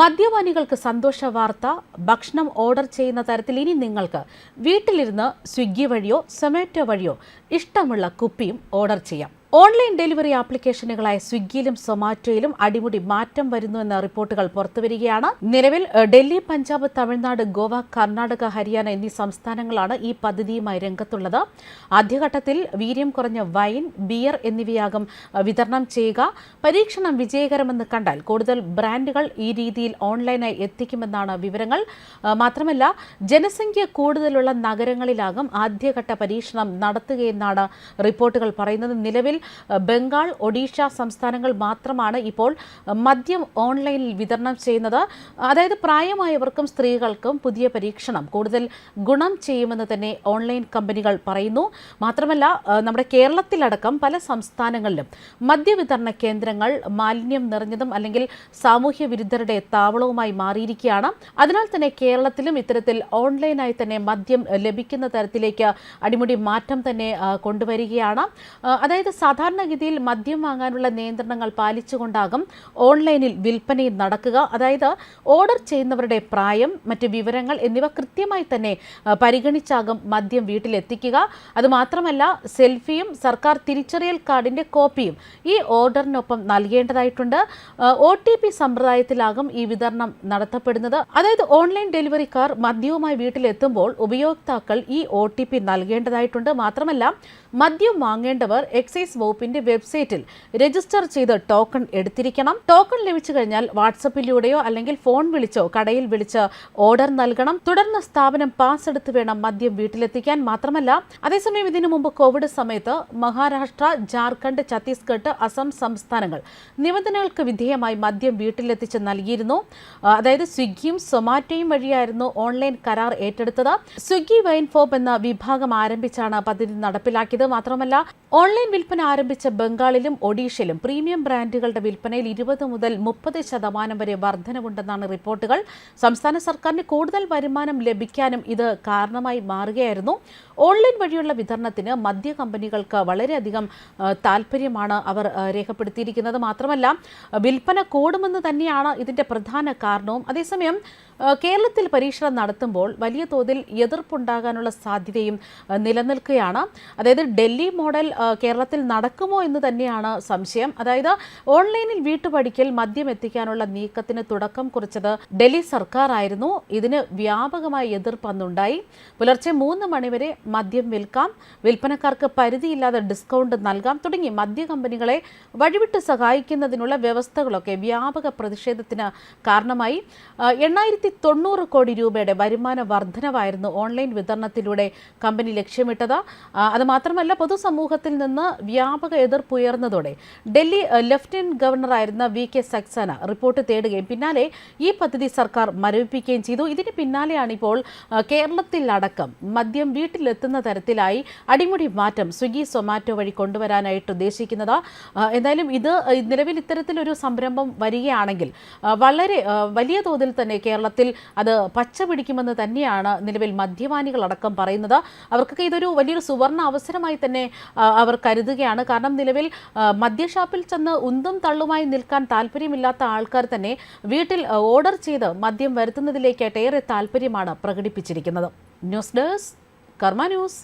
മദ്യപാനികൾക്ക് സന്തോഷ വാർത്ത ഭക്ഷണം ഓർഡർ ചെയ്യുന്ന തരത്തിൽ ഇനി നിങ്ങൾക്ക് വീട്ടിലിരുന്ന് സ്വിഗ്ഗി വഴിയോ സൊമാറ്റോ വഴിയോ ഇഷ്ടമുള്ള കുപ്പിയും ഓർഡർ ചെയ്യാം. ഓൺലൈൻ ഡെലിവറി ആപ്ലിക്കേഷനുകളായ സ്വിഗ്ഗിയിലും സൊമാറ്റോയിലും അടിമുടി മാറ്റം വരുന്നുവെന്ന റിപ്പോർട്ടുകൾ പുറത്തുവരികയാണ്. നിലവിൽ ഡൽഹി പഞ്ചാബ് തമിഴ്നാട് ഗോവ കർണാടക ഹരിയാന എന്നീ സംസ്ഥാനങ്ങളാണ് ഈ പദ്ധതിയുമായി രംഗത്തുള്ളത്. ആദ്യഘട്ടത്തിൽ വീര്യം കുറഞ്ഞ വൈൻ ബിയർ എന്നിവയാകും വിതരണം ചെയ്യുക. പരീക്ഷണം വിജയകരമെന്ന് കണ്ടാൽ കൂടുതൽ ബ്രാൻഡുകൾ ഈ രീതിയിൽ ഓൺലൈനായി എത്തിക്കുമെന്നാണ് വിവരങ്ങൾ. മാത്രമല്ല ജനസംഖ്യ കൂടുതലുള്ള നഗരങ്ങളിലാകും ആദ്യഘട്ട പരീക്ഷണം നടത്തുകയെന്നാണ് റിപ്പോർട്ടുകൾ പറയുന്നത്. നിലവിൽ ബംഗാൾ ഒഡീഷ സംസ്ഥാനങ്ങൾ മാത്രമാണ് ഇപ്പോൾ മദ്യം ഓൺലൈനിൽ വിതരണം ചെയ്യുന്നത്. അതായത് പ്രായമായവർക്കും സ്ത്രീകൾക്കും പുതിയ പരീക്ഷണം കൂടുതൽ ഗുണം ചെയ്യുമെന്ന് തന്നെ ഓൺലൈൻ കമ്പനികൾ പറയുന്നു. മാത്രമല്ല നമ്മുടെ കേരളത്തിലടക്കം പല സംസ്ഥാനങ്ങളിലും മദ്യവിതരണ കേന്ദ്രങ്ങൾ മാലിന്യം നിറഞ്ഞതും അല്ലെങ്കിൽ സാമൂഹ്യ വിരുദ്ധരുടെ താവളവുമായി മാറിയിരിക്കുകയാണ്. അതിനാൽ തന്നെ കേരളത്തിലും ഇത്തരത്തിൽ ഓൺലൈനായി തന്നെ മദ്യം ലഭിക്കുന്ന തരത്തിലേക്ക് അടിമുടി മാറ്റം തന്നെ കൊണ്ടുവരികയാണ്. അതായത് അതായത് സാധാരണഗതിയിൽ മദ്യം വാങ്ങാനുള്ള നിയന്ത്രണങ്ങൾ പാലിച്ചുകൊണ്ടാകും ഓൺലൈനിൽ വിൽപ്പനയും നടക്കുക. അതായത് ഓർഡർ ചെയ്യുന്നവരുടെ പ്രായം മറ്റ് വിവരങ്ങൾ എന്നിവ കൃത്യമായി തന്നെ പരിഗണിച്ചാകും മദ്യം വീട്ടിലെത്തിക്കുക. അതുമാത്രമല്ല സെൽഫിയും സർക്കാർ തിരിച്ചറിയൽ കാർഡിന്റെ കോപ്പിയും ഈ ഓർഡറിനൊപ്പം നൽകേണ്ടതായിട്ടുണ്ട്. ഒ ടി പി സമ്പ്രദായത്തിലാകും ഈ വിതരണം നടത്തപ്പെടുന്നത്. അതായത് ഓൺലൈൻ ഡെലിവറിക്കാർ മദ്യവുമായി വീട്ടിലെത്തുമ്പോൾ ഉപയോക്താക്കൾ ഈ ഒ ടി പി നൽകേണ്ടതായിട്ടുണ്ട്. മാത്രമല്ല മദ്യം വാങ്ങേണ്ടവർ എക്സൈസ് വകുപ്പിന്റെ വെബ്സൈറ്റിൽ രജിസ്റ്റർ ചെയ്ത് ടോക്കൺ എടുത്തിരിക്കണം. ടോക്കൺ ലഭിച്ചു കഴിഞ്ഞാൽ വാട്സപ്പിലൂടെയോ അല്ലെങ്കിൽ ഫോൺ വിളിച്ചോ കടയിൽ വിളിച്ച് ഓർഡർ നൽകണം. തുടർന്ന് സ്ഥാപനം പാസ് എടുത്ത് വേണം മദ്യം വീട്ടിലെത്തിക്കാൻ മാത്രമല്ല അതേസമയം ഇതിനു മുമ്പ് കോവിഡ് സമയത്ത് മഹാരാഷ്ട്ര ജാർഖണ്ഡ് ഛത്തീസ്ഗഡ് അസം സംസ്ഥാനങ്ങൾ നിബന്ധനകൾക്ക് വിധേയമായി മദ്യം വീട്ടിലെത്തിച്ച് നൽകിയിരുന്നു. അതായത് സ്വിഗ്ഗിയും സൊമാറ്റോയും വഴിയായിരുന്നു ഓൺലൈൻ കരാർ ഏറ്റെടുത്തത്. സ്വിഗ്ഗി വൈൻഫോബ് എന്ന വിഭാഗം ആരംഭിച്ചാണ് പദ്ധതി നടപ്പിലാക്കിയത്. മാത്രമല്ല ഓൺലൈൻ വിൽപ്പന ആരംഭിച്ച ബംഗാളിലും ഒഡീഷയിലും പ്രീമിയം ബ്രാൻഡുകളുടെ വിൽപ്പനയിൽ ഇരുപത് മുതൽ മുപ്പത് ശതമാനം വരെ വർധനവുണ്ടെന്നാണ് റിപ്പോർട്ടുകൾ. സംസ്ഥാന സർക്കാരിന് കൂടുതൽ വരുമാനം ലഭിക്കാനും ഇത് കാരണമായി മാറുകയായിരുന്നു. ഓൺലൈൻ വഴിയുള്ള വിതരണത്തിന് മദ്യ കമ്പനികൾക്ക് വളരെയധികം താല്പര്യമാണ് അവർ രേഖപ്പെടുത്തിയിരിക്കുന്നത്. മാത്രമല്ല വിൽപ്പന കൂടുമെന്ന് തന്നെയാണ് ഇതിന്റെ പ്രധാന കാരണവും. അതേസമയം കേരളത്തിൽ പരീക്ഷണം നടത്തുമ്പോൾ വലിയ തോതിൽ എതിർപ്പുണ്ടാകാനുള്ള സാധ്യതയും നിലനിൽക്കുകയാണ്. അതായത് ഡൽഹി മോഡൽ കേരളത്തിൽ നടക്കുമോ എന്ന് തന്നെയാണ് സംശയം. അതായത് ഓൺലൈനിൽ വീട്ടുപടിക്കൽ മദ്യം എത്തിക്കാനുള്ള നീക്കത്തിന് തുടക്കം കുറിച്ചത് ഡൽഹി സർക്കാർ ആയിരുന്നു ഇതിന് വ്യാപകമായ എതിർപ്പ് അന്നുണ്ടായി. പുലർച്ചെ മൂന്ന് മണിവരെ മദ്യം വിൽക്കാം. വിൽപ്പനക്കാർക്ക് പരിധിയില്ലാതെ ഡിസ്കൗണ്ട് നൽകാം. തുടങ്ങി മദ്യ കമ്പനികളെ വഴിവിട്ട് സഹായിക്കുന്നതിനുള്ള വ്യവസ്ഥകളൊക്കെ വ്യാപക പ്രതിഷേധത്തിന് കാരണമായി. ആ, എണ്ണായിരത്തി തൊണ്ണൂറ് കോടി രൂപയുടെ വരുമാന വർധനവായിരുന്നു ഓൺലൈൻ വിതരണത്തിലൂടെ കമ്പനി ലക്ഷ്യമിട്ടത്. അതുമാത്രമല്ല അത് മാത്രമല്ല പൊതുസമൂഹത്തിൽ നിന്ന് വ്യാപക എതിർപ്പുയർന്നതോടെ ഡൽഹി ലഫ്റ്റനന്റ് ഗവർണറായിരുന്ന വി കെ സക്സേന റിപ്പോർട്ട് തേടുകയും പിന്നാലെ ഈ പദ്ധതി സർക്കാർ മരവിപ്പിക്കുകയും ചെയ്തു. ഇതിന് പിന്നാലെയാണ് ഇപ്പോൾ കേരളത്തിൽ കേരളത്തിലടക്കം മദ്യം വീട്ടിലെത്തുന്ന തരത്തിലായി അടിമുടി മാറ്റം സ്വിഗ്ഗി സൊമാറ്റോ വഴി കൊണ്ടുവരാനായിട്ട് ഉദ്ദേശിക്കുന്നത്. എന്തായാലും ഇത് നിലവിൽ ഇത്തരത്തിലൊരു സംരംഭം വരികയാണെങ്കിൽ വളരെ വലിയ തോതിൽ തന്നെ കേരളത്തിൽ അത് പച്ച പിടിക്കുമെന്ന് തന്നെയാണ് നിലവിൽ മദ്യപാനികളടക്കം പറയുന്നത്. അവർക്കൊക്കെ ഇതൊരു വലിയൊരു സുവർണ അവസരമായി തന്നെ അവർ കരുതുകയാണ്. കാരണം നിലവിൽ മദ്യഷാപ്പിൽ ചെന്ന് ഉന്തും തള്ളുമായി നിൽക്കാൻ താല്പര്യമില്ലാത്ത ആൾക്കാർ തന്നെ വീട്ടിൽ ഓർഡർ ചെയ്ത് മദ്യം വരുത്തുന്നതിലേക്കായിട്ട് ഏറെ താല്പര്യമാണ് പ്രകടിപ്പിച്ചിരിക്കുന്നത്. News desk Karma news.